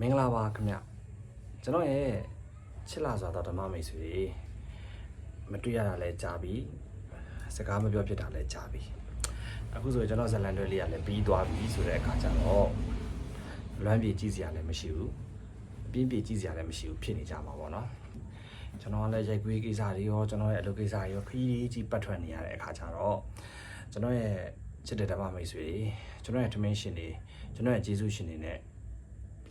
မင်္ဂလာပါခင်ဗျကျွန်တော်ရဲ့ချစ်လာစွာသောဓမ္မမိတ်ဆွေတွေမတွေ့ရတာလဲကြာပြီစကားမပြောဖြစ်တာလဲကြာပြီအခုဆိုရင်ကျွန်တော်ဇလန်တွဲလေးကလည်းပြီးသွားပြီဆိုတဲ့အခါကျတော့လွမ်းပြေကြည့်စရာလည်းမရှိဘူးအပြင်းပြေကြည့်စရာလည်းမရှိဘူးဖြစ်နေကြမှာပေါ့နော်ကျွန်တော်ကလည်းရိုက်ကွေးကိစ္စတွေရောကျွန်တော်ရဲ့အလုပ်ကိစ္စတွေရောခရီးကြီးပတ်ထွက်နေရတဲ့အခါကျတော့ကျွန်တော်ရဲ့ချစ်တဲ့ဓမ္မမိတ်ဆွေတွေကျွန်တော်ရဲ့ထမင်းရှင်တွေကျွန်တော်ရဲ့ဂျေစုရှင်တွေနဲ့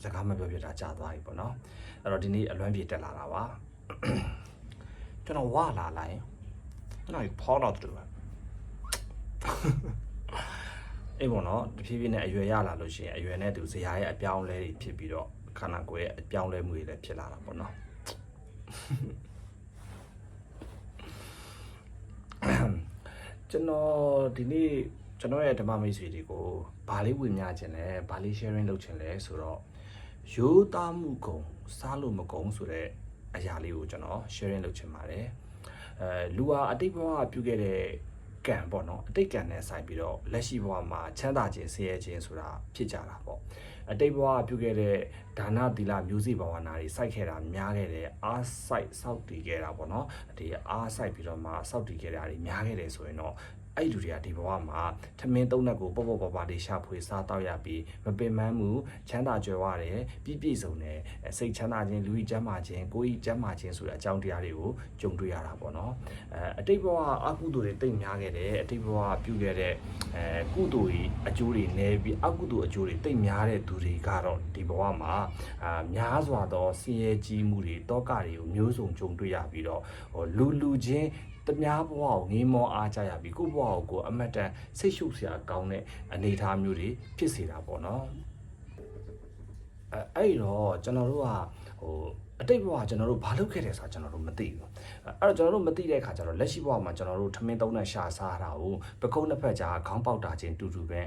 စကားမပြောပြတာကြာသွားပြီပေါ့နော်အဲ့တော့ဒီနေ့အလွမ်းပြေတက်လာတာပါကျွန်တော်ဝါလာလိုက်ကျွန်တော်ဖောတော့တူပါအေးပေါ့နော်တဖြည်းဖြည်းနဲ့အရွယ်ရလာလို့ရှိရင်အရွယ်နဲ့သူဇရာရဲ့အပြောင်းလဲတွေဖြစ်ပြီးတော့ခန္ဓာကိုယ်ရဲ့အပြောင်းလဲမှုတွေလည်းဖြစ်လာတာပေါ့နော်ကျွန်တော်ဒီနေ့ကျွန်တော်ရဲ့ဓမ္မမိတ်ဆွေတွေကိုဘာလေးဝင်များခြင်းလဲဘာလေး sharing လုပ်ခြင်းလဲဆိုတော့ ရိုးသားမှုကုံစားလို့မကုံဆိုတဲ့အရာလေးကိုကျွန်တော် sharing လုပ်ချင်ပါတယ်အဲလူဟာအတိတ်ဘဝပြုခဲ့တဲ့ကံပေါ့နော်အတိတ်ကံနဲ့ဆိုင်ပြီးတော့လက်ရှိဘဝမှာချမ်းသာခြင်းဆင်းရဲခြင်းဆိုတာဖြစ်ကြတာပေါ့ အတိတ်ဘဝပြုခဲ့တဲ့ဒါနသီလမျိုးစေ့ဘာဝနာတွေစိုက်ခဲ့တာများခဲ့တယ်အားစိုက်စောက်တည်ခဲ့တာပေါ့နော်ဒီအားစိုက်ပြီးတော့မှစောက်တည်ခဲ့တာတွေများခဲ့တယ်ဆိုရင်တော့အဲ့လူတွေကဒီဘဝမှာထမင်းသုံးနှက်ကိုပေါ့ပေါ့ပါပါလေးရှာဖွေစားတောက်ရပြီးမပင်ပန်းမှုချမ်းသာကြွယ်ဝတယ်ပြည့်ပြည့်စုံတယ်အဲစိတ်ချမ်းသာခြင်းလူကြီးကျမ်းမာခြင်းကိုယ်ကြီးကျမ်းမာခြင်းဆိုတဲ့အကြောင်းတရားတွေကိုကြုံတွေ့ရတာပေါ့နော်အဲအတိတ်ဘဝအကုသိုလ်တွေတိတ်များခဲ့တယ်အတိတ်ဘဝပြုခဲ့တဲ့အဲကုသိုလ်ကြီးအကျိုးတွေနည်းပြီးအကုသိုလ်အကျိုးတွေတိတ်များတဲ့သူတွေကတော့ဒီဘဝမှာအာများစွာသောဆင်းရဲကြီးမှုတွေတောကတွေကိုမျိုးစုံကြုံတွေ့ရပြီးတော့ဟိုလူလူချင်းတများဘဝကိုငေးမောအားကြရပြီးကိုယ့်ဘဝကိုကိုယ်အမတ်တန်စိတ်ရှုပ်စရာကောင်းတဲ့အနေအထားမျိုးတွေဖြစ်စေတာပေါ့နော်အဲအဲ့တော့ကျွန်တော်တို့ကဟိုအတိတ်ဘဝကျွန်တော်တို့ဘာလုပ်ခဲ့တယ်ဆိုတာကျွန်တော်တို့မသိဘူးအဲ့တော့ကျွန်တော်တို့မသိတဲ့အခါကျတော့လက်ရှိဘဝမှာကျွန်တော်တို့ထမင်းသုံးနဲ့ရှာစားတာကိုပကုံးတစ်ဖက်ကြားခေါင်းပေါက်တာချင်းတူတူပဲ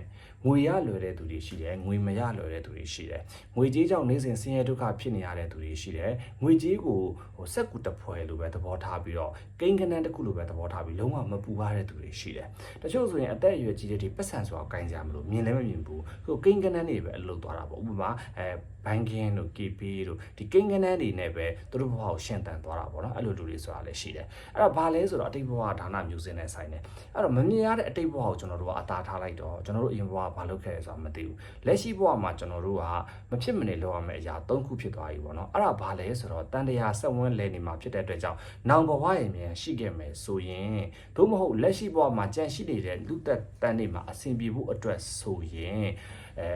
ငွေရလွယ်တဲ့သူတွေရှိတယ်ငွေမရလွယ်တဲ့သူတွေရှိတယ်ငွေကြေးကြောင့်နေစဉ်ဆင်းရဲဒုက္ခဖြစ်နေရတဲ့သူတွေရှိတယ်ငွေကြေးကိုဟိုစက်ကူတဖွဲလိုပဲသဘောထားပြီးတော့ကိန်းကနန်းတစ်ခုလိုပဲသဘောထားပြီးလုံးဝမပူပါတဲ့သူတွေရှိတယ်တချို့ဆိုရင်အသက်အရွယ်ကြီးတဲ့ဒီပတ်စံဆိုတာကိုင်ကြမလို့မြင်လည်းမမြင်ဘူးဟိုကိန်းကနန်းတွေပဲအလုပ်သွားတာပေါ့ဥပမာအဲဘန်ကင်တို့ KP တို့ဒီကိန်းကနန်းတွေနဲ့ပဲသူတို့ဘဝကိုရှင်းတန်သွားတာပေါ့နော်အဲ့လိုလူတွေဆိုတာလည်းရှိတယ်အဲ့တော့ဘာလဲဆိုတော့အတိတ်ဘဝဒါနမျိုးစင်းနဲ့ဆိုင်တယ်အဲ့တော့မမြင်ရတဲ့အတိတ်ဘဝကိုကျွန်တော်တို့ကအသာထားလိုက်တော့ကျွန်တော်တို့အရင်ဘဝကဘာလုပ်ခဲ့လဲဆိုတာမသိဘူးလက်ရှိဘဝမှာကျွန်တော်တို့ကမဖြစ်မနေလုပ်ရမယ့်အရာ၃ခုဖြစ်သွားပြီပေါ့နော်အဲ့ဒါဘာလဲဆိုတော့တန်တရားဆက်ဝန်းလဲနေမှာဖြစ်တဲ့အတွက်ကြောင့်နောင်ဘဝရဲ့မြန်ရှိခဲ့မယ်ဆိုရင်သို့မဟုတ်လက်ရှိဘဝမှာကြံရှိနေတဲ့လူသက်တန်းနေမှာအဆင်ပြေဖို့အတွက်ဆိုရင်အဲ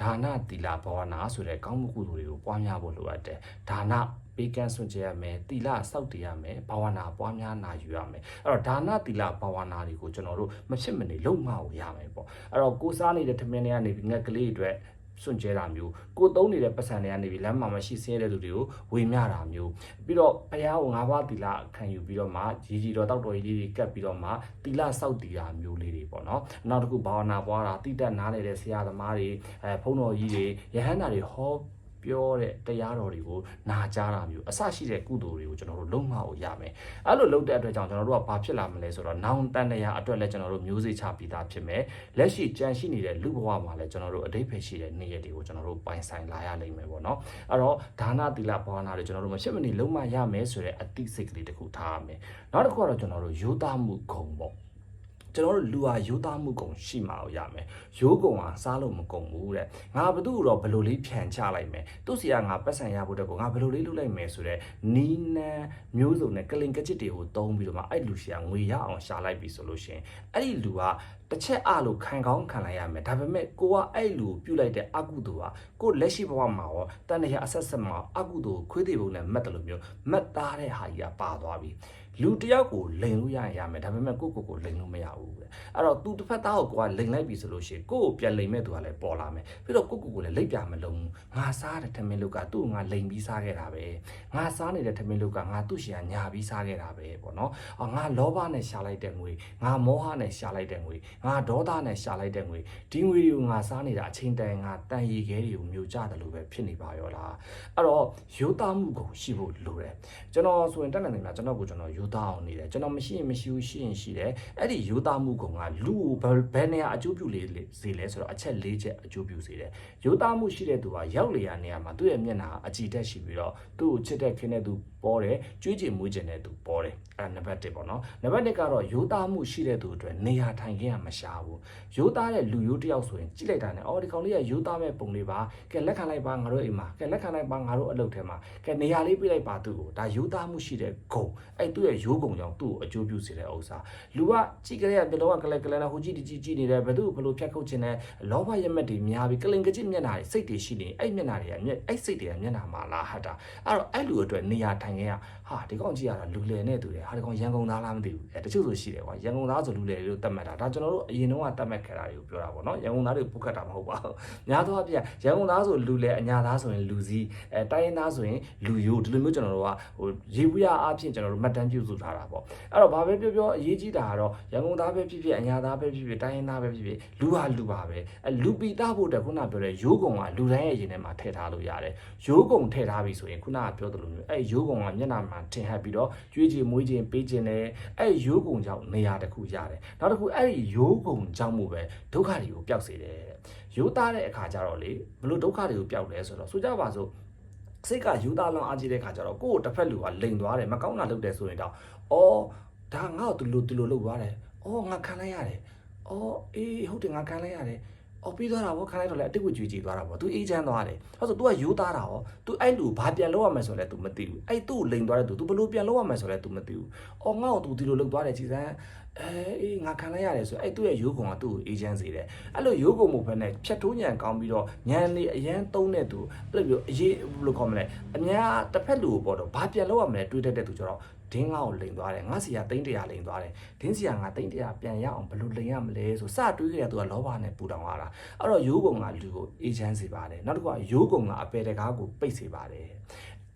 ဒါနသီလဘာဝနာဆိုတဲ့ကောင်းမှုကုသိုလ်တွေကိုပွားများဖို့လိုအပ်တယ်ဒါန ပေးကမ်းစွန့်ကြရမယ်သီလစောင့်တည်ရမယ်ဘာဝနာပွားများနာယူရမယ်အဲ့တော့ဒါနသီလဘာဝနာတွေကိုကျွန်တော်တို့မဖြစ်မနေလုံမအောင်ရမယ်ပေါ့အဲ့တော့ကိုစားနေတဲ့ထမင်းတွေကနေပြီးငက်ကလေးတွေအတွက်စွန့်ကြဲတာမျိုးကိုသုံးနေတဲ့ပတ်စံတွေကနေပြီးလမ်းမှာမရှိဆင်းရဲတဲ့လူတွေကိုဝေမျှတာမျိုးပြီးတော့ဘုရားကိုငါးပါးသီလခံယူပြီးတော့မှရီကြီးတော်တောက်တော်ကြီးလေးတွေကပ်ပြီးတော့မှသီလစောင့်တည်တာမျိုးလေးတွေပေါ့နော်နောက်တစ်ခုဘာဝနာပွားတာတိတက်နားနေတဲ့ဆရာသမားတွေအဲဘုန်းတော်ကြီးတွေယဟန္တာတွေဟော ပြောတဲ့တရားတော်တွေကိုနာကြားတာမျိုးအစရှိတဲ့ကုသိုလ်တွေကိုကျွန်တော်တို့လုံးမအောင်ရမယ်အဲ့လိုလုပ်တဲ့အတွက်ကြောင့်ကျွန်တော်တို့ကဘာဖြစ်လာမလဲဆိုတော့နောင်တန်တရားအတွက်လည်းကျွန်တော်တို့မျိုးစေ့ချပြီးသားဖြစ်မယ်လက်ရှိကြံရှိနေတဲ့လူဘဝမှာလည်းကျွန်တော်တို့အတိတ်ဖယ်ရှိတဲ့နေ့ရက်တွေကိုကျွန်တော်တို့ပိုင်ဆိုင်လာရလိမ့်မယ်ပေါ့နော်အဲ့တော့ဒါနသီလဘာဝနာတွေကျွန်တော်တို့မဖြစ်မနေလုံးမရမယ်ဆိုတဲ့အသိစိတ်ကလေးတစ်ခုထားရမယ်နောက်တစ်ခုကတော့ကျွန်တော်တို့ရိုးသားမှုဂုံပေါ့ ကျွန်တော်တို့လူဟာရိုးသားမှုကုံရှိမှအောင်ရမယ်ရိုးကုံဟာစားလို့မကုံဘူးတဲ့ငါဘသူ့တော့ဘယ်လိုလေးဖြန်ချလိုက်မယ်သူ့စီကငါပတ်စံရဖို့တဲ့ကောငါဘယ်လိုလေးလုပ်လိုက်မယ်ဆိုတော့နီးနန်းမျိုးစုံနဲ့ကလင်ကချစ်တွေကိုတုံးပြီးတော့မှအဲ့လူရှိကငွေရအောင်ရှာလိုက်ပြီဆိုလို့ရှိရင်အဲ့ဒီလူကတစ်ချက်အလို့ခံကောင်းခံလိုက်ရမယ်ဒါပေမဲ့ကိုကအဲ့လူကိုပြုတ်လိုက်တဲ့အကုသိုလ်ဟာကိုလက်ရှိဘဝမှာရောတန်တရားအဆက်ဆက်မှာအကုသိုလ်ခွေးသေးပုံနဲ့မတ်တယ်လို့မျိုးမတ်သားတဲ့ဟာကြီးကပါသွားပြီ လူတယောက်ကိုလိန်လို့ရရင်ရမယ်ဒါပေမဲ့ကိုကိုကိုလိန်လို့မရဘူးတဲ့အဲ့တော့သူတစ်ဖက်သားကိုကိုကလိန်လိုက်ပြီဆိုလို့ရှိရင်ကိုကိုပြန်လိန်မဲ့သူကလည်းပေါ်လာမယ်ပြီးတော့ကိုကိုကိုလည်းလိတ်ပြမလုံးဘူးငါစားတဲ့ထမင်းလုတ်ကသူ့ကိုငါလိန်ပြီးစားခဲ့တာပဲငါစားနေတဲ့ထမင်းလုတ်ကငါသူ့ရှင်ကညာပြီးစားခဲ့တာပဲပေါ့နော်အော်ငါလောဘနဲ့ရှာလိုက်တဲ့ငွေငါမောဟနဲ့ရှာလိုက်တဲ့ငွေငါဒေါသနဲ့ရှာလိုက်တဲ့ငွေဒီငွေတွေကိုငါစားနေတာအချိန်တန်ငါတန်ရီခဲတွေကိုမျိုးကြတယ်လို့ပဲဖြစ်နေပါရောလားအဲ့တော့ရိုးသားမှုကိုရှိဖို့လိုတယ်ကျွန်တော်ဆိုရင်တက်နိုင်တယ်များကျွန်တော်ကိုကျွန်တော်ရိုးရိုးသားအောင်နေတယ်ကျွန်တော်မရှိရင်မရှိဘူးရှိရင်ရှိတယ်အဲ့ဒီရိုးသားမှုကုံကလူကိုဘယ်ဘယ်နေရာအကျိုးပြုလေစေလဲဆိုတော့အချက်၄ချက်အကျိုးပြုစေတယ်ရိုးသားမှုရှိတဲ့သူကရောက်လေရနေရာမှာသူ့ရဲ့မျက်နှာအကြည်တက်ရှိပြီးတော့သူ့ကိုချစ်တဲ့ခင်တဲ့သူပေါ်တယ်ကြွေးကြည်မွေးကျင်တဲ့သူပေါ်တယ်အဲ့ဒါနံပါတ်1ပေါ့နော်နံပါတ်2ကတော့ရိုးသားမှုရှိတဲ့သူအတွက်နေရာထိုင်ခင်းကမရှာဘူးရိုးသားတဲ့လူရိုးတစ်ယောက်ဆိုရင်ကြည့်လိုက်တာနဲ့အော်ဒီကောင်လေးကရိုးသားမဲ့ပုံလေးပါကဲလက်ခံလိုက်ပါငါတို့အိမ်မှာကဲလက်ခံလိုက်ပါငါတို့အလုပ်ထဲမှာကဲနေရာလေးပြလိုက်ပါသူ့ကိုဒါရိုးသားမှုရှိတဲ့ဂုံအဲ့သူ့ရဲ့ရိုးဂုံကြောင့်သူ့ကိုအကျိုးပြုစေတဲ့ဥစ္စာလူကကြည့်ကြရတဲ့လုံးဝကလက်ကလနဲ့ဟိုကြည့်ဒီကြည့်ကြည့်နေတယ်ဘယ်သူဘယ်လိုဖြတ်ခုတ်ခြင်းနဲ့လောဘရမက်တွေများပြီးကလင်ကကြည့်မျက်နှာတွေစိတ်တွေရှိနေအဲ့မျက်နှာတွေကမျက်အဲ့စိတ်တွေကမျက်နှာမှာလားဟာတာအဲ့တော့အဲ့လူအတွက်နေရာထိုင်ခင်းကဟာဒီကောင်ကြည့်ရတာလူလယ်နဲ့တူတယ်ဟာဒီကောင်ရန်ကုန်သားလားမသိဘူးအဲတချို့ဆိုရှိတယ်ကွာရန်ကုန်သားဆိုလူလယ်လို့တတ်မှတ်တာဒါကျွန်တော်တို့အရင်တုန်းကတတ်မှတ်ခဲ့တာတွေကိုပြောတာပေါ့နော်ရန်ကုန်သားတွေပုတ်ခတ်တာမဟုတ်ပါဘူးများသောအားဖြင့်ရန်ကုန်သားဆိုလူလယ်အညာသားဆိုရင်လူစည်းအဲတိုင်းရင်းသားဆိုရင်လူယိုဒီလိုမျိုးကျွန်တော်တို့ကဟိုရေဘူးရအားဖြင့်ကျွန်တော်တို့မှတ်တမ်းပြုစုထားတာပေါ့အဲ့တော့ဘာပဲပြောပြောအရေးကြီးတာကတော့ရန်ကုန်သားပဲဖြစ်ဖြစ်အညာသားပဲဖြစ်ဖြစ်တိုင်းရင်းသားပဲဖြစ်ဖြစ်လူဟာလူပါပဲအဲလူပီတာဖို့တက်ခုနပြောတဲ့ရိုးကုံကလူတိုင်းရဲ့ရင်ထဲမှာထည့်ထားလို့ရတယ်ရိုးကုံထည့်ထားပြီဆိုရင်ခုနကပြောသလိုမျိုးအဲရိုးကုံကမျက်နှာမှာထင်ဟပ်ပြီးတော့ကြွေးချင်မွေးချင်ပေးချင်တယ်အဲရိုးကုံကြောင့်နေရာတစ်ခုရတယ်နောက်တစ်ခုအဲ့ဒီရိုးကုံကြောင့်မို့ပဲဒုက္ခတွေကိုပျောက်စေတယ်ရိုးသားတဲ့အခါကျတော့လေဘလို့ဒုက္ခတွေကိုပျောက်လဲဆိုတော့ဆိုကြပါစို့စိတ်ကယူသားလောင်းအားကြီးတဲ့ခါကျတော့ကိုယ့်ကိုတစ်ဖက်လူကလိန်သွားတယ်မကောင်းတာလုပ်တယ်ဆိုရင်တော့အော်ဒါငါ့ကိုသူလိုသူလိုလုပ်သွားတယ်အော်ငါခံလိုက်ရတယ်အော်အေးဟုတ်တယ်ငါခံလိုက်ရတယ် အော်ပြီးသွားတာဗောခံလိုက်တော့လေအတိတ်ကိုကြွေကြည်သွားတာဗော तू အေးချမ်းသွားတယ်ဟုတ်ဆို तू ကယူသားတာဗော तू အဲ့လူဘာပြန်လုပ်ရမယ်ဆိုလဲ तू မသိဘူးအဲ့သူ့ကိုလိန်သွားတဲ့ तू तू ဘလို့ပြန်လုပ်ရမယ်ဆိုလဲ तू မသိဘူးအော်ငါ့ကို तू ဒီလိုလုပ်သွားတယ်ကြည်စမ်းအဲအေးငါခံလိုက်ရတယ်ဆိုအဲ့သူ့ရဲ့ရိုးကုံကသူ့ကိုအေးချမ်းစေတယ်အဲ့လိုရိုးကုံမှုဖက်နဲ့ဖြတ်ထိုးညံကောင်းပြီးတော့ညံနေအရန်သုံးတဲ့သူအဲ့လိုမျိုးအေးဘယ်လိုခေါ်မလဲအများတစ်ဖက်လူကိုပေါ့တော့ဘာပြန်လုပ်ရမလဲတွေးတတ်တဲ့သူကျတော့ ဒင်းငါ့ကိုလိန်သွားတယ်ငါစီကတိန်းတရာလိန်သွားတယ်ဒင်းစီကငါတိန်းတရာပြန်ရအောင်ဘယ်လိုလိန်ရမလဲဆိုစတွေးကြရသူကလောဘနဲ့ပူတောင်လာတာအဲ့တော့ရိုးကုံကလူကိုအေးချမ်းစေပါတယ်နောက်တစ်ခုကရိုးကုံကအပေတကားကိုပိတ်စေပါတယ်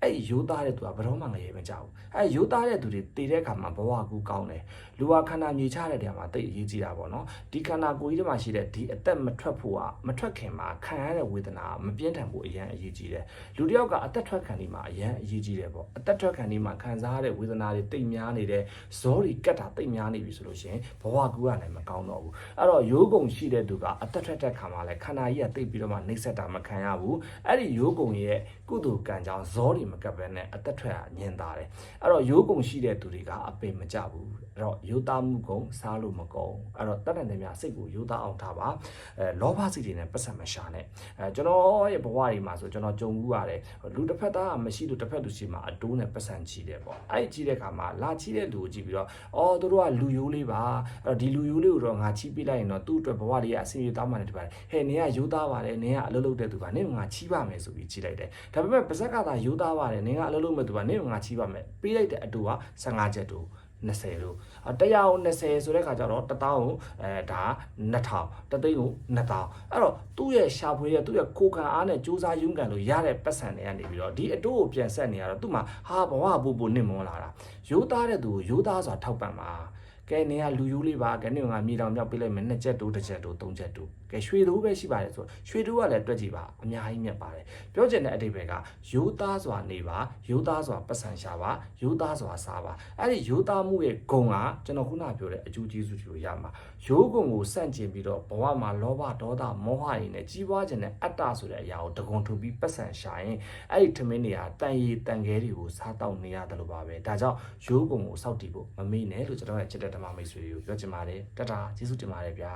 အဲ့ရိုးသားတဲ့သူကဘယ်တော့မှငရေမကြောက်ဘူးအဲ့ရိုးသားတဲ့သူတွေတည်တဲ့အခါမှာဘဝကူကောင်းတယ်လူဟာခန္ဓာမြေချတဲ့နေရာမှာတိတ်အရေးကြီးတာပေါ့နော်ဒီခန္ဓာကိုယ်ကြီးထဲမှာရှိတဲ့ဒီအသက်မထွက်ဖို့ကမထွက်ခင်မှာခံရတဲ့ဝေဒနာမပြင်းထန်ဖို့အရင်အရေးကြီးတယ်လူတစ်ယောက်ကအသက်ထွက်ခံဒီမှာအရင်အရေးကြီးတယ်ပေါ့အသက်ထွက်ခံဒီမှာခံစားရတဲ့ဝေဒနာတွေတိတ်များနေတဲ့ဇောတွေကတ်တာတိတ်များနေပြီဆိုလို့ရှိရင်ဘဝကူကလည်းမကောင်းတော့ဘူးအဲ့တော့ရိုးကုံရှိတဲ့သူကအသက်ထွက်တဲ့ခါမှာလည်းခန္ဓာကြီးကတိတ်ပြီးတော့မှနှိမ့်ဆက်တာမခံရဘူးအဲ့ဒီရိုးကုံရဲ့ကုသိုလ်ကံကြောင့်ဇောတွေမကပ်ဘဲနဲ့အသက်ထွက်ကညင်တာတယ်အဲ့တော့ရိုးကုံရှိတဲ့သူတွေကအပင်မကြဘူးအဲ့တော့ရိုးသားမှုကုံစားလို့မကုံအဲ့တော့တတ်တဲ့နေများစိတ်ကိုရိုးသားအောင်ထားပါအဲလောဘစိတ်တွေနဲ့ပတ်စံမရှာနဲ့အဲကျွန်တော်ရဲ့ဘဝတွေမှာဆိုကျွန်တော်ကြုံဘူးရတယ်လူတစ်ဖက်သားကမရှိလို့တစ်ဖက်လူရှိမှာအတိုးနဲ့ပတ်စံချီတယ်ပေါ့အဲ့ချီတဲ့ခါမှာလာချီတဲ့လူကိုကြည့်ပြီးတော့အော်သူတို့ကလူယိုးလေးပါအဲ့တော့ဒီလူယိုးလေးကိုတော့ငါချီပေးလိုက်ရင်တော့သူ့အတွက်ဘဝတွေကအစီအပြေတောင်းမှနေတယ်ပါတယ်ဟဲ့နင်ကရိုးသားပါတယ်နင်ကအလုပ်လုပ်တဲ့သူပါနင်ကငါချီပါမယ်ဆိုပြီးချီလိုက်တယ်ဒါပေမဲ့ပါဇက်ကသာရိုးသားပါတယ်နင်ကအလုပ်လုပ်မဲ့သူပါနင်ကငါချီပါမယ်ပေးလိုက်တဲ့အတူက15ချက်တူ20လို့အတရားကို20ဆိုတဲ့ခါကျတော့1000ကိုအဲဒါ2000တသိန်းကို2000အဲ့တော့သူ့ရဲ့ရှာဖွေရဲ့သူ့ရဲ့ကိုခံအားနဲ့စူးစမ်းရုန်းကန်လို့ရတဲ့ပတ်စံတွေကနေပြီးတော့ဒီအတိုးကိုပြန်ဆက်နေရတော့သူ့မှာဟာဘဝပူပူနစ်မွန်လာတာရိုးသားတဲ့သူကိုရိုးသားစွာထောက်ပံ့ပါ ကဲနေကလူယူလေးပါကဲနေကမြေတောင်မြောက်ပေးလိုက်မယ်နှစ်ချက်တိုးတစ်ချက်တိုးသုံးချက်တိုးကဲရွှေတိုးပဲရှိပါတယ်ဆိုရွှေတိုးကလည်းတွက်ကြည့်ပါအများကြီးမြတ်ပါတယ်ပြောချင်တဲ့အတိတ်ပဲကရိုးသားစွာနေပါရိုးသားစွာပတ်စံရှာပါရိုးသားစွာစားပါအဲ့ဒီရိုးသားမှုရဲ့ဂုံကကျွန်တော်ခုနပြောတဲ့အကျိုးကျေးဇူးတွေကိုရမှာရိုးဂုံကိုစန့်ကျင်ပြီးတော့ဘဝမှာလောဘဒေါသမောဟတွေနဲ့ကြီးပွားခြင်းနဲ့အတ္တဆိုတဲ့အရာကိုတကုံထုပြီးပတ်စံရှာရင်အဲ့ဒီထမင်းတွေကတန်ရည်တန်ခဲတွေကိုစားတော့နေရတယ်လို့ပါပဲဒါကြောင့်ရိုးဂုံကိုစောက်တည်ဖို့မမေ့နဲ့လို့ကျွန်တော်ရဲ့ချစ်တဲ့ဓမ္မမိတ်ဆွေတွေကိုပြောချင်ပါတယ်တတာကျေးဇူးတင်ပါတယ်ဗျာ